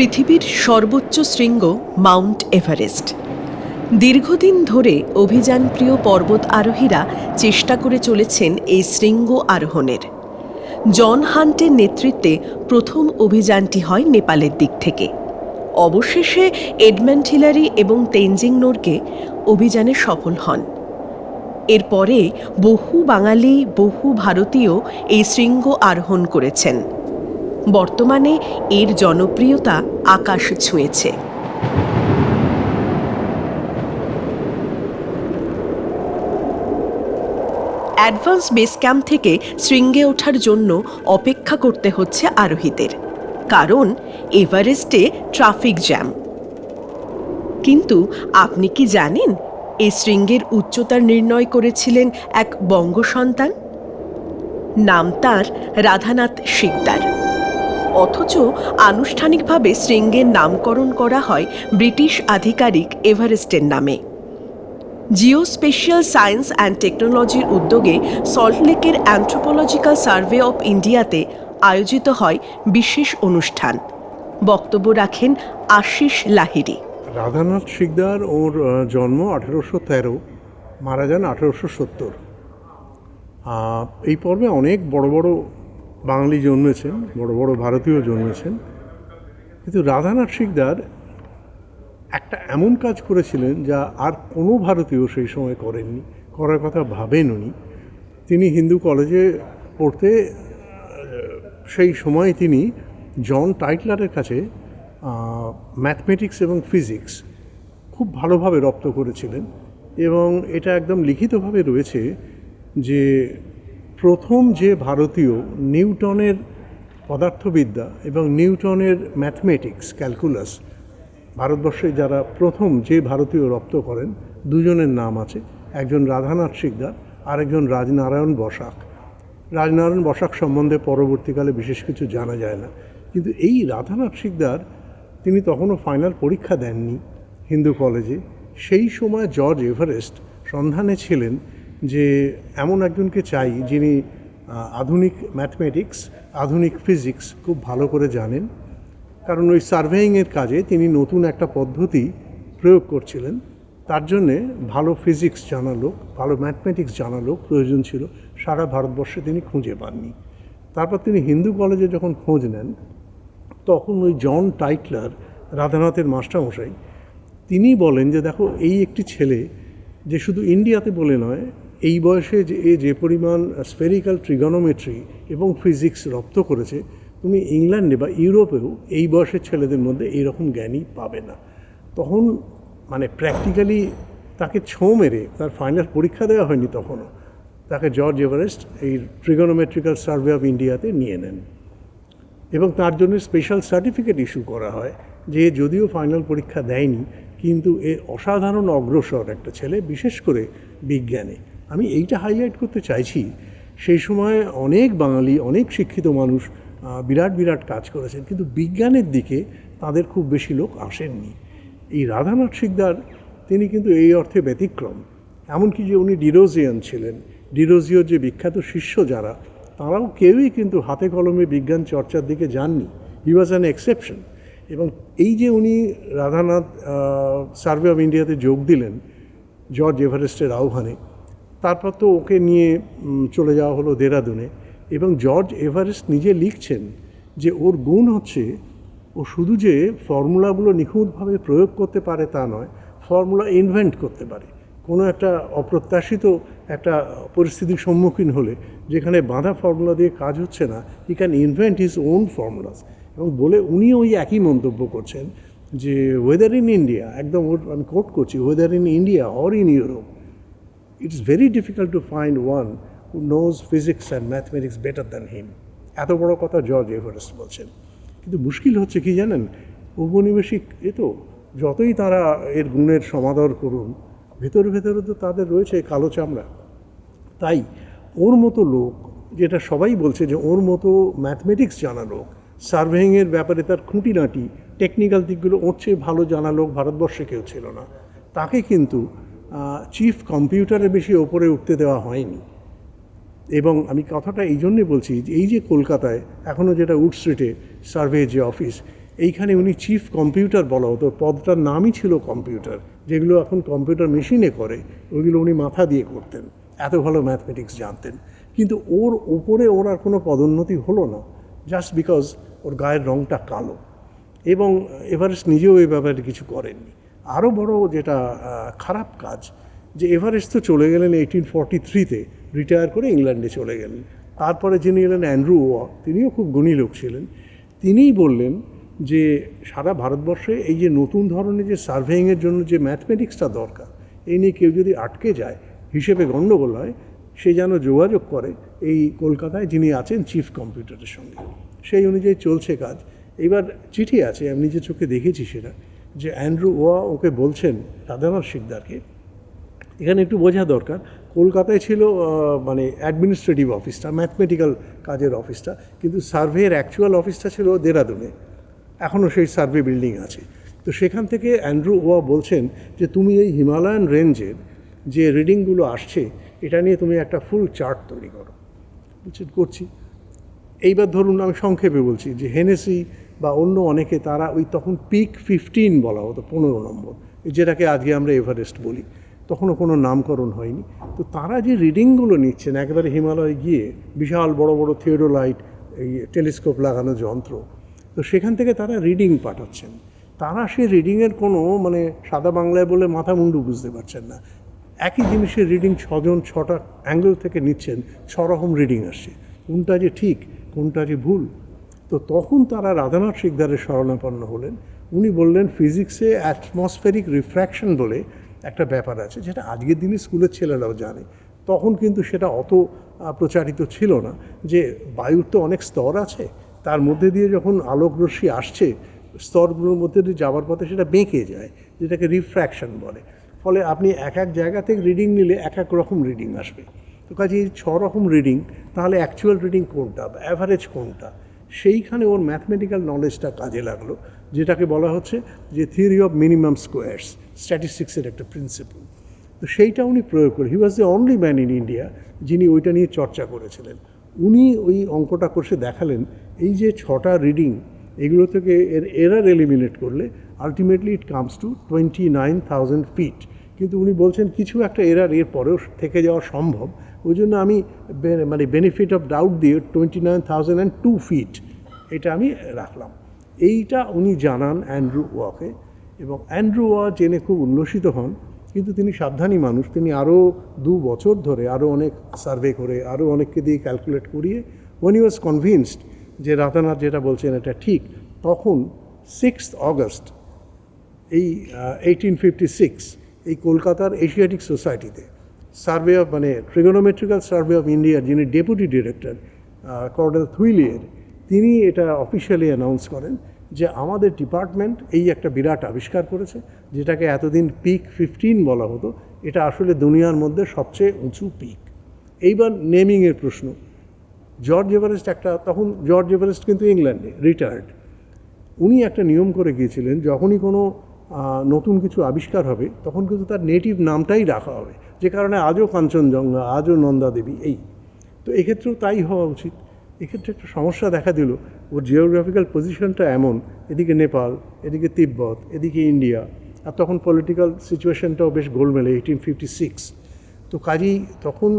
পৃথিবীর সর্বোচ্চ শৃঙ্গ মাউন্ট এভারেস্ট। দীর্ঘদিন ধরে অভিযানপ্রিয় পর্বত আরোহীরা চেষ্টা করে চলেছেন এই শৃঙ্গ আরোহণের। জন হান্টের নেতৃত্বে প্রথম অভিযানটি হয় নেপালের দিক থেকে। অবশেষে এডমন্ড হিলারি এবং তেনজিং নোরকে অভিযানে সফল হন। এরপরে বহু বাঙালি, বহু ভারতীয় এই শৃঙ্গ আরোহণ করেছেন। বর্তমানে এর জনপ্রিয়তা আকাশ ছুঁয়েছে। অ্যাডভান্স বেস ক্যাম্প থেকে শৃঙ্গে ওঠার জন্য অপেক্ষা করতে হচ্ছে আরোহীদের। কারণ এভারেস্টে ট্রাফিক জ্যাম। কিন্তু আপনি কি জানেন এই শৃঙ্গের উচ্চতা নির্ণয় করেছিলেন এক বঙ্গ সন্তান নাম তার রাধানাথ শিকদার। অথচ আনুষ্ঠানিকভাবে শৃঙ্গের নামকরণ করা হয় ব্রিটিশ আধিকারিক এভারেস্টের নামে। জিওস্পেশিয়াল সায়েন্স অ্যান্ড টেকনোলজির উদ্যোগে সল্টলেকের অ্যান্থ্রোপোলজিক্যাল সার্ভে অফ ইন্ডিয়াতে আয়োজিত হয় বিশেষ অনুষ্ঠান। বক্তব্য রাখেন আশিস লাহিড়ী। রাধানাথ শিকদার ওর জন্ম আঠেরোশো তেরো, মারা যান আঠেরোশো সত্তর। এই পর্বে অনেক বড় বড় বাঙালি জন্মেছেন, বড় বড় ভারতীয় জন্মেছেন। কিন্তু রাধানাথ শিকদার একটা এমন কাজ করেছিলেন যা আর কোনো ভারতীয় সেই সময় করেননি, করার কথা ভাবেন উনি। তিনি হিন্দু কলেজে পড়তে সেই সময় তিনি জন টাইটলারের কাছে ম্যাথমেটিক্স এবং ফিজিক্স খুব ভালোভাবে রপ্ত করেছিলেন এবং এটা একদম লিখিতভাবে রয়েছে যে প্রথম যে ভারতীয় নিউটনের পদার্থবিদ্যা এবং নিউটনের ম্যাথমেটিক্স, ক্যালকুলাস, ভারতবর্ষে যারা প্রথম যে ভারতীয় রপ্ত করেন, দুজনের নাম আছে। একজন রাধানাথ শিকদার, আরেকজন রাজনারায়ণ বসাক। রাজনারায়ণ বসাক সম্বন্ধে পরবর্তীকালে বিশেষ কিছু জানা যায় না। কিন্তু এই রাধানাথ শিকদার, তিনি তখনও ফাইনাল পরীক্ষা দেননি হিন্দু কলেজে। সেই সময় জর্জ এভারেস্ট সন্ধানে ছিলেন যে এমন একজনকে চাই যিনি আধুনিক ম্যাথমেটিক্স, আধুনিক ফিজিক্স খুব ভালো করে জানেন। কারণ ওই সার্ভেইংয়ের কাজে তিনি নতুন একটা পদ্ধতি প্রয়োগ করছিলেন। তার জন্যে ভালো ফিজিক্স জানা লোক, ভালো ম্যাথমেটিক্স জানা লোক প্রয়োজন ছিল। সারা ভারতবর্ষে তিনি খুঁজে পাননি। তারপর তিনি হিন্দু কলেজে যখন খোঁজ নেন, তখন ওই জন টাইটলার, রাধানাথের মাস্টারমশাই, তিনি বলেন যে, দেখো, এই একটি ছেলে যে শুধু ইন্ডিয়াতে বলে নয় এই বয়সে যে, এ যে পরিমাণ স্ফেরিক্যাল ট্রিগনোমেট্রি এবং ফিজিক্স রপ্ত করেছে, তুমি ইংল্যান্ডে বা ইউরোপেও এই বয়সের ছেলেদের মধ্যে এইরকম জ্ঞানী পাবে না। তখন মানে প্র্যাকটিক্যালি তাকে ছোঁ মেরে তার ফাইনাল পরীক্ষা দেওয়া হয়নি তখনও। তাকে জর্জ এভারেস্ট এই ট্রিগনোমেট্রিক্যাল সার্ভে অফ ইন্ডিয়াতে নিয়ে নেন। এবং তার জন্য স্পেশাল সার্টিফিকেট ইস্যু করা হয়, যে যদিও ফাইনাল পরীক্ষা দেয়নি, কিন্তু এ অসাধারণ অগ্রসর একটা ছেলে, বিশেষ করে বিজ্ঞানে। আমি এইটা হাইলাইট করতে চাইছি, সেই সময় অনেক বাঙালি, অনেক শিক্ষিত মানুষ বিরাট বিরাট কাজ করেছেন। কিন্তু বিজ্ঞানের দিকে তাদের খুব বেশি লোক আসেননি। এই রাধানাথ শিকদার, তিনি কিন্তু এই অর্থে ব্যতিক্রম। এমনকি যে উনি ডিরোজিয়ান ছিলেন ডিরোজিওর যে বিখ্যাত শিষ্য যারা, তারাও কেউই কিন্তু হাতে কলমে বিজ্ঞান চর্চার দিকে যাননি। হি ওয়াজ অ্যান এক্সেপশন এবং এই যে উনি রাধানাথ সার্ভে অফ ইন্ডিয়াতে যোগ দিলেন, জর্জ এভারেস্টের আহ্বানে তারপর তো ওকে নিয়ে চলে যাওয়া হলো দেরাদুনে এবং জর্জ এভারেস্ট নিজে লিখছেন যে ওর গুণ হচ্ছে ও শুধু যে ফর্মুলাগুলো নিখুঁতভাবে প্রয়োগ করতে পারে তা নয়, ফর্মুলা ইনভেন্ট করতে পারে। কোনো একটা অপ্রত্যাশিত একটা পরিস্থিতির সম্মুখীন হলে যেখানে বাঁধা ফর্মুলা দিয়ে কাজ হচ্ছে না he can invent his own formulas এবং বলে উনি ওই একই মন্তব্য করছেন যে ওয়েদার ইন ইন্ডিয়া একদম ওর, আমি কোট করছি weather in India or in Europe it's very difficult to find one who knows physics and mathematics better than him. এত বড় কথা জর্জ এভারেস্ট বলছেন। কিন্তু মুশকিল হচ্ছে কি জানেন? ঔপনিবেশিক, এ তো যতই তারা এর গুণের সমাদর করুন, ভেতরে ভেতরে তো তাদের রয়েছে কালো চামড়া। তাই ওর মতো লোক, যেটা সবাই বলছে যে ওর মতো ম্যাথমেটিক্স জানা লোক সার্ভেইংয়ের ব্যাপারে তার খুঁটিনাটি টেকনিক্যাল দিকগুলো, ওর চেয়ে ভালো জানা লোক ভারতবর্ষে কেউ ছিল না। তাকে কিন্তু চিফ কম্পিউটারের বেশি ওপরে উঠতে দেওয়া হয়নি। এবং আমি কথাটা এই জন্যে বলছি যে এই যে কলকাতায় এখনও যেটা উড স্ট্রিটে সার্ভে যে অফিস এইখানে উনি চিফ কম্পিউটার বলা হতো। পদটার নামই ছিল কম্পিউটার যেগুলো এখন কম্পিউটার মেশিনে করে, ওইগুলো উনি মাথা দিয়ে করতেন। এত ভালো ম্যাথমেটিক্স জানতেন। কিন্তু ওর ওপরে ওর আর কোনো পদোন্নতি হলো না জাস্ট বিকজ ওর গায়ের রঙটা কালো। এবং এভারেস্ট নিজেও এই ব্যাপারে কিছু করেননি। আরও বড় যেটা খারাপ কাজ, যে এভারেস্ট তো চলে গেলেন এইটিন ফর্টি থ্রিতে রিটায়ার করে ইংল্যান্ডে চলে গেলেন। তারপরে যিনি এলেন অ্যান্ড্রু ওয়া, তিনিও খুব গুণী লোক ছিলেন। তিনিই বললেন যে সারা ভারতবর্ষে এই যে নতুন ধরনের যে সার্ভেইংয়ের জন্য যে ম্যাথমেটিক্সটা দরকার, এই নিয়ে কেউ যদি আটকে যায়, হিসেবে গণ্ডগোল হয়, সে যেন যোগাযোগ করে এই কলকাতায় যিনি আছেন চিফ কম্পিউটারের সঙ্গে। সেই অনুযায়ী চলছে কাজ। এবার চিঠি আছে, আমি নিজের চোখে দেখেছি সেটা। যে অ্যান্ড্রু ওয়া ওকে বলছেন রাধানাথ শিকদারকে, এখানে একটু বোঝা দরকার। কলকাতায় ছিল মানে অ্যাডমিনিস্ট্রেটিভ অফিসটা ম্যাথমেটিক্যাল কাজের অফিসটা কিন্তু সার্ভের অ্যাকচুয়াল অফিসটা ছিল দেরাদুনে। এখনও সেই সার্ভে বিল্ডিং আছে। তো সেখান থেকে অ্যান্ড্রু ওয়া বলছেন যে, তুমি এই হিমালয়ান রেঞ্জের যে রিডিংগুলো আসছে, এটা নিয়ে তুমি একটা ফুল চার্ট তৈরি করো। বলছি করছি। এইবার ধরুন আমি সংক্ষেপে বলছি যে, হেনেসি বা অন্য অনেকে, তারা ওই তখন পিক ফিফটিন বলা হতো, পনেরো নম্বর যেটাকে আজকে আমরা এভারেস্ট বলি। তখনও কোনো নামকরণ হয়নি। তো তারা যে রিডিংগুলো নিচ্ছেন, একবারে হিমালয়ে গিয়ে বিশাল বড় বড় থিওডোলাইট এই টেলিস্কোপ লাগানো যন্ত্র, তো সেখান থেকে তারা রিডিং পাঠাচ্ছেন। তারা সেই রিডিংয়ের কোনো মানে সাদা বাংলায় বলে মাথা মুন্ডু বুঝতে পারছেন না। একই জিনিসের রিডিং ছজন, ছটা অ্যাঙ্গেল থেকে নিচ্ছেন, ছরকম রিডিং আসছে। কোনটা যে ঠিক, কোনটা যে ভুল তো তখন তারা রাধানাথ শিকদারের শরণাপন্ন হলেন। উনি বললেন ফিজিক্সে অ্যাটমসফেরিক রিফ্র্যাকশন বলে একটা ব্যাপার আছে, যেটা আজকের দিনে স্কুলের ছেলেরাও জানে। তখন কিন্তু সেটা অত প্রচারিত ছিল না যে বায়ুর তো অনেক স্তর আছে, তার মধ্যে দিয়ে যখন আলোক রশ্মি আসছে, স্তরগুলোর মধ্যে দিয়ে যাওয়ার পথে সেটা বেঁকে যায়, যেটাকে রিফ্র্যাকশন বলে। ফলে আপনি এক এক জায়গা থেকে রিডিং নিলে এক এক রকম রিডিং আসবে। তো কাজে এই ছ রকম রিডিং তাহলে অ্যাকচুয়াল রিডিং কোনটা? বা অ্যাভারেজ কোনটা? সেইখানে ওর ম্যাথমেটিক্যাল নলেজটা কাজে লাগল, যেটাকে বলা হচ্ছে যে থিওরি অফ মিনিমাম স্কোয়ার্স স্ট্যাটিস্টিক্সের একটা প্রিন্সিপাল তো সেইটা উনি প্রয়োগ করে he was the only man in India যিনি ওইটা নিয়ে চর্চা করেছিলেন। উনি ওই অঙ্কটা কষে দেখালেন, এই যে ছটা রিডিং এগুলো থেকে এর এরার এলিমিনেট করলে ultimately it comes to twenty nine thousand feet কিন্তু উনি বলছেন, কিছু একটা এরার এর পরেও থেকে যাওয়া সম্ভব ওই জন্য আমি মানে বেনিফিট অফ ডাউট দিয়ে twenty nine thousand and two feet এটা আমি রাখলাম। এইটা উনি জানান অ্যান্ড্রু ওয়াকে এবং অ্যান্ড্রু ওয়া জেনে খুব উল্লসিত হন, কিন্তু তিনি সাবধানী মানুষ। তিনি আরও দু বছর ধরে আরও অনেক সার্ভে করে আরও অনেককে দিয়ে ক্যালকুলেট করিয়ে ওয়ান ইউ ওয়াজ কনভিনসড যে রাতানাথ যেটা বলছেন এটা ঠিক, তখন সিক্স অগস্ট এই এইটিন ফিফটি সিক্স এই কলকাতার এশিয়াটিক সোসাইটিতে সার্ভে অফ মানে ট্রিগোনোমেট্রিক্যাল সার্ভে অফ ইন্ডিয়ার যিনি ডেপুটি ডিরেক্টর কর্ডেল থুইলিয়ের তিনি এটা অফিসিয়ালি অ্যানাউন্স করেন যে আমাদের ডিপার্টমেন্ট এই একটা বিরাট আবিষ্কার করেছে, যেটাকে এতদিন পিক ফিফটিন বলা হতো, এটা আসলে দুনিয়ার মধ্যে সবচেয়ে উঁচু পিক এইবার নেমিংয়ের প্রশ্ন জর্জ এভারেস্ট একটা, তখন জর্জ এভারেস্ট কিন্তু ইংল্যান্ডে রিটায়ার্ড উনি একটা নিয়ম করে গিয়েছিলেন, যখনই কোনো নতুন কিছু আবিষ্কার হবে, তখন কিন্তু তার নেটিভ নামটাই রাখা হবে। যে কারণে আজও কাঞ্চনজঙ্ঘা, আজও নন্দা দেবী এই। তো এক্ষেত্রেও তাই হওয়া উচিত। এক্ষেত্রে একটা সমস্যা দেখা দিল ওর জিওগ্রাফিক্যাল পজিশনটা এমন, এদিকে নেপাল, এদিকে তিব্বত, এদিকে ইন্ডিয়া, আর তখন পলিটিক্যাল সিচুয়েশনটাও বেশ গোলমেলে এইটিন ফিফটি সিক্স তো কাজেই তখন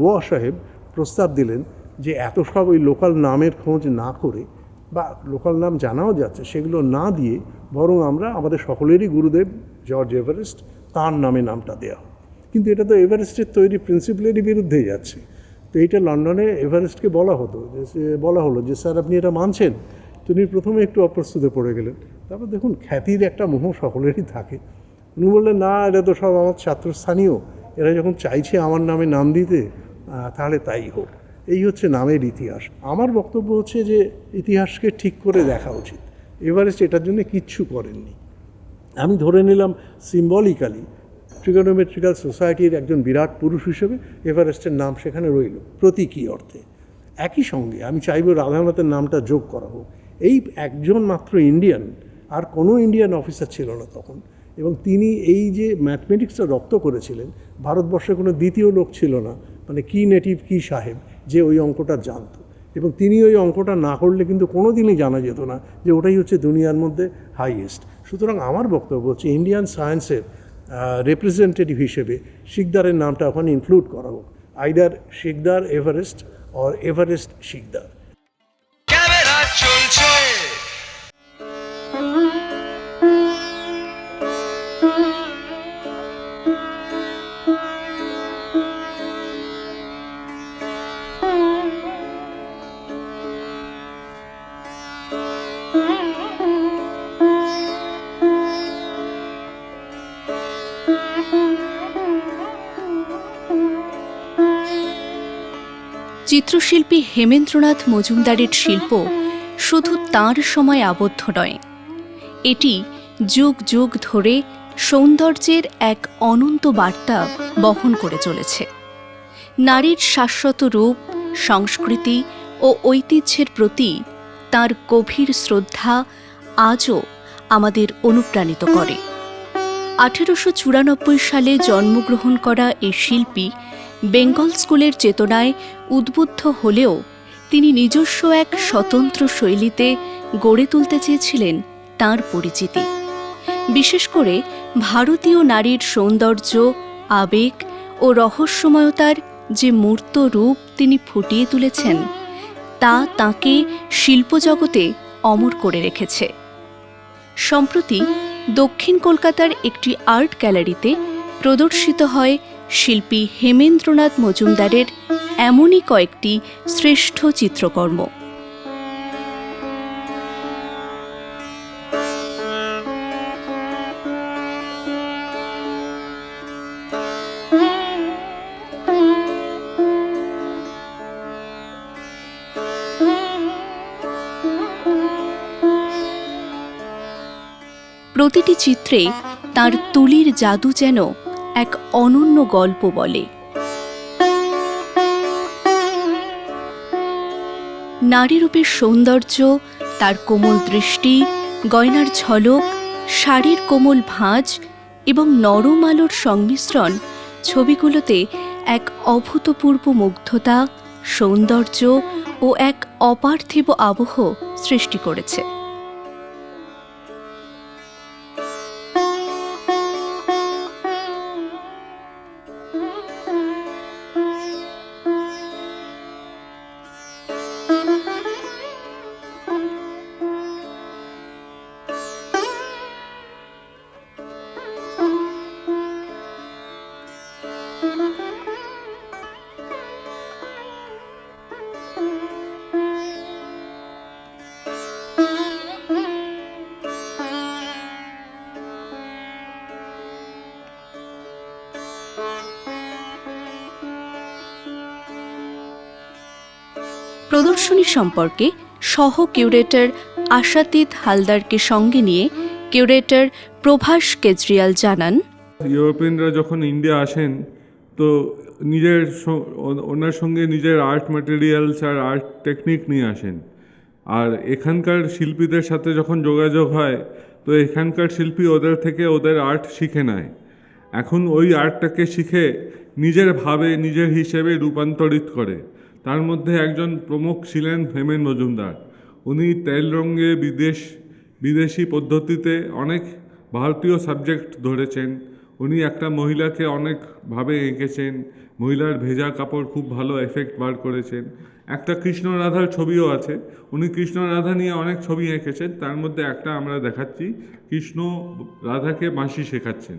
ওয়া সাহেব প্রস্তাব দিলেন যে এত সব ওই লোকাল নামের খোঁজ না করে বা লোকাল নাম জানাও যাচ্ছে, সেগুলো না দিয়ে বরং আমরা আমাদের সকলেরই গুরুদেব জর্জ এভারেস্ট তার নামে নামটা দেওয়া। কিন্তু এটা তো এভারেস্টের তৈরি প্রিন্সিপালেরই বিরুদ্ধে যাচ্ছে। তো এইটা লন্ডনে এভারেস্টকে বলা হতো, যে বলা হলো যে, স্যার, আপনি এটা মানছেন? তিনি প্রথমে একটু অপ্রস্তুতে পড়ে গেলেন। তারপর দেখুন, খ্যাতির একটা মোহ সকলেরই থাকে। উনি বললেন, না এটা তো সব আমার ছাত্রস্থানীয়। এরা যখন চাইছে আমার নামে নাম দিতে তাহলে তাই হোক। এই হচ্ছে নামের ইতিহাস। আমার বক্তব্য হচ্ছে যে, ইতিহাসকে ঠিক করে দেখা উচিত। এভারেস্ট এটার জন্য কিচ্ছু করেননি। আমি ধরে নিলাম সিম্বলিক্যালি ট্রিগোনোমেট্রিক্যাল সোসাইটির একজন বিরাট পুরুষ হিসেবে এভারেস্টের নাম সেখানে রইল। প্রতীকী অর্থে। একই সঙ্গে আমি চাইব রাধানাথের নামটা যোগ করা হোক। এই একজন মাত্র ইন্ডিয়ান, আর কোনো ইন্ডিয়ান অফিসার ছিল না তখন। এবং তিনি এই যে ম্যাথমেটিক্সটা রপ্ত করেছিলেন, ভারতবর্ষে কোনো দ্বিতীয় লোক ছিল না মানে কি নেটিভ, কি সাহেব, যে ওই অঙ্কটা জানতো। এবং তিনি ওই অঙ্কটা না করলে কিন্তু কোনো দিনই জানা যেত না যে ওটাই হচ্ছে দুনিয়ার মধ্যে হাইয়েস্ট সুতরাং আমার বক্তব্য হচ্ছে, ইন্ডিয়ান সায়েন্সের রিপ্রেজেন্টেটিভ হিসেবে শিকদারের নামটা ওখানে ইনক্লুড করা হোক। Either Sikdar Everest or Everest Sikdar. চিত্রশিল্পী হেমেন্দ্রনাথ মজুমদারের শিল্প শুধু তার সময় আবদ্ধ নয়। এটি যুগ যুগ ধরে সৌন্দর্যের এক অনন্ত বার্তা বহন করে চলেছে। নারীর শাশ্বত রূপ, সংস্কৃতি ও ঐতিহ্যের প্রতি তার গভীর শ্রদ্ধা আজও আমাদের অনুপ্রাণিত করে। আঠেরোশো চুরানব্বই সালে জন্মগ্রহণ করা এই শিল্পী বেঙ্গল স্কুলের চেতনায় উদ্বুদ্ধ হলেও তিনি নিজস্ব এক স্বতন্ত্র শৈলীতে গড়ে তুলতে চেয়েছিলেন তার পরিচিতি। বিশেষ করে ভারতীয় নারীর সৌন্দর্য, আবেগ ও রহস্যময়তার যে মূর্ত রূপ তিনি ফুটিয়ে তুলেছেন, তা তাকে শিল্পজগতে অমর করে রেখেছে। সম্প্রতি দক্ষিণ কলকাতার একটি আর্ট গ্যালারিতে প্রদর্শিত হয় শিল্পী হেমেন্দ্রনাথ মজুমদারের এমনই কয়েকটি শ্রেষ্ঠ চিত্রকর্ম। প্রতিটি চিত্রে তার তুলির জাদু যেন এক অনন্য গল্প বলে। নারী রূপের সৌন্দর্য, তার কোমল দৃষ্টি, গয়নার ঝলক, শাড়ির কোমল ভাঁজ এবং নরম আলোর সংমিশ্রণ ছবিগুলোতে এক অভূতপূর্ব মুগ্ধতা, সৌন্দর্য ও এক অপার্থিব আবহ সৃষ্টি করেছে। প্রদর্শনী সম্পর্কে সহ কিউরেটর আশাতীত হালদারকে সঙ্গে নিয়ে কিউরেটর প্রভাস কেজরিয়াল জানান, ইউরোপিয়ানরা যখন ইন্ডিয়া আসেন, তো নিজের ওনার সঙ্গে নিজের আর্ট ম্যাটেরিয়ালস আর আর্ট টেকনিক নিয়ে আসেন। আর এখানকার শিল্পীদের সাথে যখন যোগাযোগ হয়, তো এখানকার শিল্পী ওদের থেকে ওদের আর্ট শিখে নেয়। এখন ওই আর্টটাকে শিখে নিজের ভাবে, নিজের হিসেবে রূপান্তরিত করে। তার মধ্যে একজন প্রমুখ ছিলেন হেমেন মজুমদার। উনি তেল রঙে বিদেশ, বিদেশি পদ্ধতিতে অনেক ভারতীয় সাবজেক্ট ধরেছেন। উনি একটা মহিলাকে অনেকভাবে এঁকেছেন। মহিলার ভেজা কাপড় খুব ভালো এফেক্ট বার করেছেন। একটা কৃষ্ণ রাধার ছবিও আছে। উনি কৃষ্ণ রাধা নিয়ে অনেক ছবি এঁকেছেন। তার মধ্যে একটা আমরা দেখাচ্ছি। কৃষ্ণ রাধাকে বাঁশি শেখাচ্ছেন।